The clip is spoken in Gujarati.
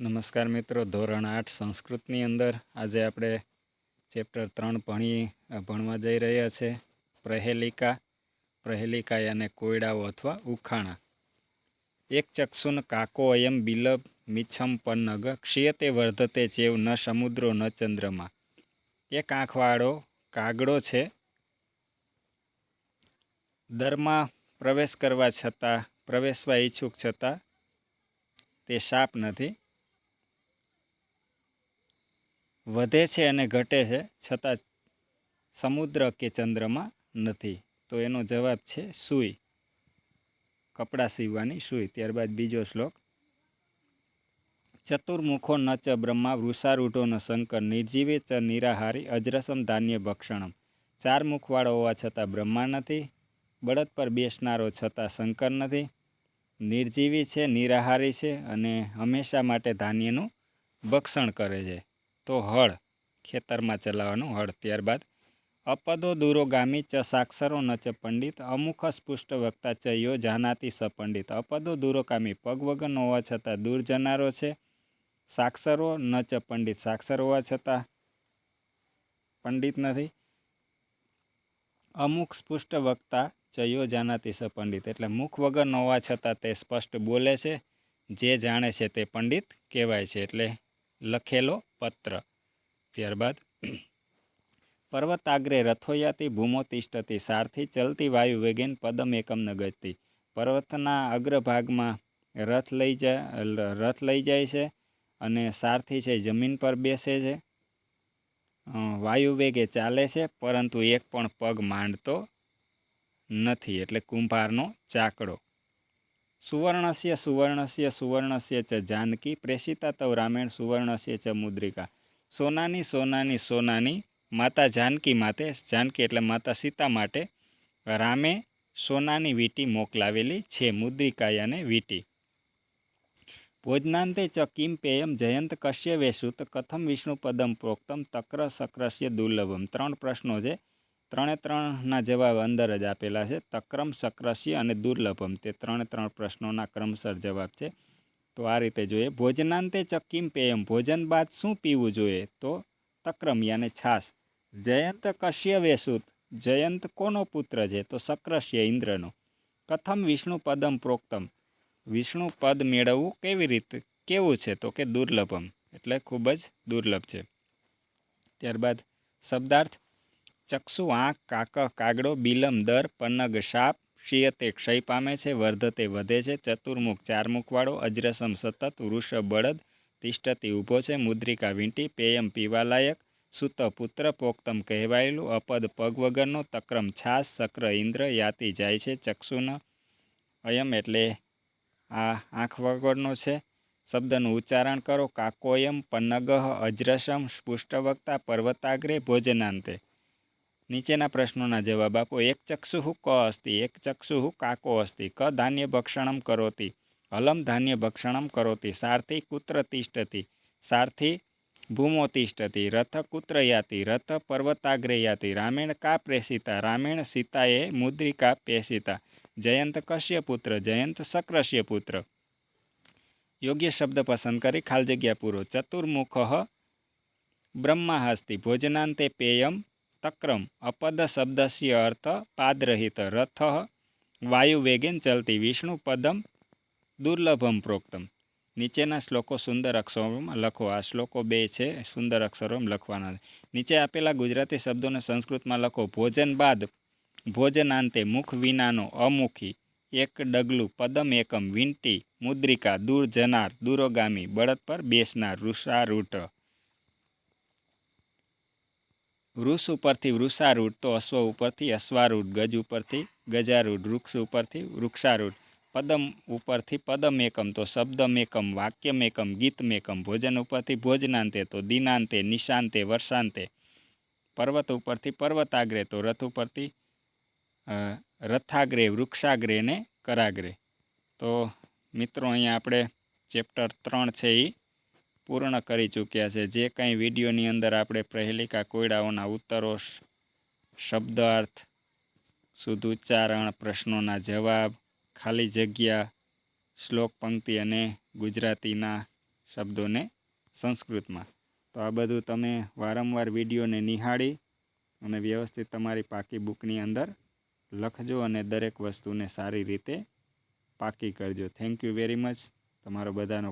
નમસ્કાર મિત્રો, ધોરણ આઠ સંસ્કૃતની અંદર આજે આપણે ચેપ્ટર ત્રણ ભણી, ભણવા જઈ રહ્યા છે. પ્રહેલિકા પ્રહેલિકા અને કોયડાઓ અથવા ઉખાણા. એક ચક્ષુન કાકો અયમ બિલબ મિચ્છમ પન્નગ, ક્ષીયતે વર્ધતે ચેવ ન સમુદ્રો ન ચંદ્રમાં. એક આંખવાળો કાગડો છે. દરમાં પ્રવેશ કરવા છતાં, પ્રવેશવા ઈચ્છુક છતાં તે સાપ નથી. વધે છે અને ઘટે છે, છતાં સમુદ્ર કે ચંદ્રમાં નથી. તો એનો જવાબ છે સૂઈ. કપડાં સીવવાની સૂઈ. ત્યારબાદ બીજો શ્લોક. ચતુર્મુખો ન ચ બ્રહ્મા વૃષારૂઢો ન શંકર, નિર્જીવે ચ નિરાહારી, અજરસમ ધાન્ય ભક્ષણમ. ચાર મુખવાળો હોવા છતાં બ્રહ્મા નથી. બળદ પર બેસનારો છતાં શંકર નથી. નિર્જીવી છે, નિરાહારી છે અને હંમેશા માટે ધાન્યનું ભક્ષણ કરે છે. તો હળ, ખેતરમાં ચલાવવાનું હળ. ત્યારબાદ અપદો દૂરોગામી ચ સાક્ષરો ન ચ પંડિત, અમુખ સ્પુષ્ટ વક્તા ચ યો જાનાતી સ પંડિત. અપદો દૂરોગામી પગ વગર હોવા છતાં દૂર જનારો છે. સાક્ષરો ન ચ પંડિત. સાક્ષર હોવા છતાં પંડિત નથી. અમુક સ્પુષ્ટ વક્તા ચયો જાનાતી સ પંડિત. એટલે મુખ વગર ન હોવા છતાં તે સ્પષ્ટ બોલે છે. જે જાણે છે તે પંડિત કહેવાય છે. એટલે લખેલો પત્ર. ત્યારબાદ, પર્વતાગ્રે રથોયાતી ભૂમો તિષ્ઠતી સારથી ચલતી વાયુ વેગેન પદમ એકમ ન પર્વતના અગ્રભાગમાં રથ લઈ જાય રથ લઈ જાય છે અને સારથી છે જમીન પર બેસે છે. વાયુ વેગે ચાલે છે, પરંતુ એક પણ પગ માંડતો નથી, એટલે કુંભારનો ચાકડો. સુવર્ણસ્ય સુવર્ણસ્ય સુવર્ણસ્ય ચ જાનકી, પ્રેષિતા તવ રામેણ, સુવર્ણસ્ય ચ મુદ્રિકા. સોનાની સોનાની સોનાની માતા જાનકી માટે જાનકી એટલે માતા સીતા માટે રામે સોનાની વીંટી મોકલાવેલી છે મુદ્રિકા અને વીંટી. ભોજનાંતે ચ કિમ પેયમ જયંત કશ્ય વેશુત કથમ વિષ્ણુ પદમ પ્રોક્તમ તક્ર સક્રસ્ય દુર્લભમ. ત્રણ પ્રશ્નો છે. ત્રણે ત્રણના જવાબ અંદર જ આપેલા છે. તક્રમ સક્રસી અને દુર્લભમ. તે ત્રણે ત્રણ પ્રશ્નોના ક્રમસર જવાબ છે. તો આ રીતે જોઈએ. ભોજનાંતે ચક્કીમ કિમ પેયમ. ભોજન બાદ શું પીવું જોઈએ? તો તક્રમ યાને છાસ જયંત કશ્ય વેસુત. જયંત કોનો પુત્ર છે? તો સક્રસ્ય ઇન્દ્રનો. કથમ વિષ્ણુ પદમ પ્રોક્તમ. વિષ્ણુ પદ મેળવવું કેવી રીતે? કેવું છે? તો કે દુર્લભમ. એટલે ખૂબ જ દુર્લભ છે. ત્યારબાદ શબ્દાર્થ. ચક્ષુ આંખ, કાક, કાગડો, બિલમ, દર પન્નગ સાપ શિયતે ક્ષય પામે છે, વર્ધતે વધે છે, ચતુર્મુખ ચારમુખવાળો અજરસમ સતત વૃષ બળદ, તિષ્ઠતી ઊભો છે, મુદ્રિકા, વીંટી, પેયમ, પીવાલાયક, સુત, પુત્ર, પોક્તમ કહેવાયેલું, અપદ, પગ વગરનો, તક્રમ, છાસ, શક્ર, ઇન્દ્ર, યાતિ જાય છે ચક્ષુન અયમ એટલે આ આંખ વગરનો છે. શબ્દનું ઉચ્ચારણ કરો, કાકોયમ પન્નગહ અજ્રસમ સ્પુષ્ટવક્તા પર્વતાગ્રે, ભોજનાંતે. નીચેના પ્રશ્નોના જવાબ આપો. એક ચક્ષુ ક અસ્તિ, એક ચક્ષુ કાકો અસ્તિ, ક ધાન્ય ભક્ષણમ કરોતી, હલમ ધાન્ય ભક્ષણમ કરોતી, સારથી કુત્ર તિષ્ઠતી, સારથી ભૂમો તિષ્ઠતી, રથ કુત્ર યાતિ રથ પર્વતાગ્રે યાતિ રામેણ કા પ્રેષિતા, રામેણ સીતાએ મુદ્રિકા પેશિતા જયંત કશ્ય પુત્ર, જયંત સક્રસ્ય પુત્ર. યોગ્ય શબ્દ પસંદ કરી ખાલ જગ્યા પૂરો. ચતુર્મુખ બ્રહ્મા હસ્તિ ભોજનાંતે પેયમ અપદ શબ્દસ્ય અર્થ પાદરહિત રથ વાયુ વેગેન ચલતી વિષ્ણુ પદમ દુર્લભમ પ્રોક્તમ નીચેના શ્લોકો સુંદર અક્ષરોમાં લખો આ શ્લોકો બે છે સુંદર અક્ષરોમાં લખવાના નીચે આપેલા ગુજરાતી શબ્દોને સંસ્કૃતમાં લખો ભોજન બાદ ભોજનાંતે મુખ વિનાનો અમુખી એક ડગલું પદમ એકમ વીંટી મુદ્રિકા દૂર જનાર દૂરોગામી બળદ પર બેસનાર વૃષારૂઢ વૃષ ઉપરથી વૃષારૂઢ તો અશ્વ ઉપરથી અશ્વારૂઢ, ગજ ઉપરથી ગજારૂઢ, વૃક્ષ ઉપરથી વૃક્ષારૂઢ, પદમ ઉપરથી પદમ એકમ, તો શબ્દમ એકમ, વાક્યમ એકમ, ગીતમ એકમ, ભોજન ઉપરથી ભોજનાંતે, તો દિનાંતે, નિશાંતે, વર્ષાંતે, પર્વત ઉપરથી પર્વતાગ્રે, તો રથ ઉપરથી રથાગ્રે વૃક્ષાગ્રે ને કરાગ્રે. તો મિત્રો, અહીંયા આપણે ચેપ્ટર ત્રણ છે એ પૂર્ણ કરી ચૂક્યા છે. જે કંઈ વિડીયોની અંદર આપણે પ્રહેલિકા કોયડાઓના ઉત્તરો શબ્દાર્થ શુદ્ધ ઉચ્ચારણ પ્રશ્નોના જવાબ, ખાલી જગ્યા, શ્લોક પંક્તિ અને ગુજરાતીના શબ્દોને સંસ્કૃતમાં. તો આ બધું તમે વારંવાર વિડીયોને નિહાળી અને વ્યવસ્થિત તમારી પાકી બુકની અંદર લખજો અને દરેક વસ્તુને સારી રીતે પાકી કરજો. થેન્ક યુ વેરી મચ તમારો બધાનો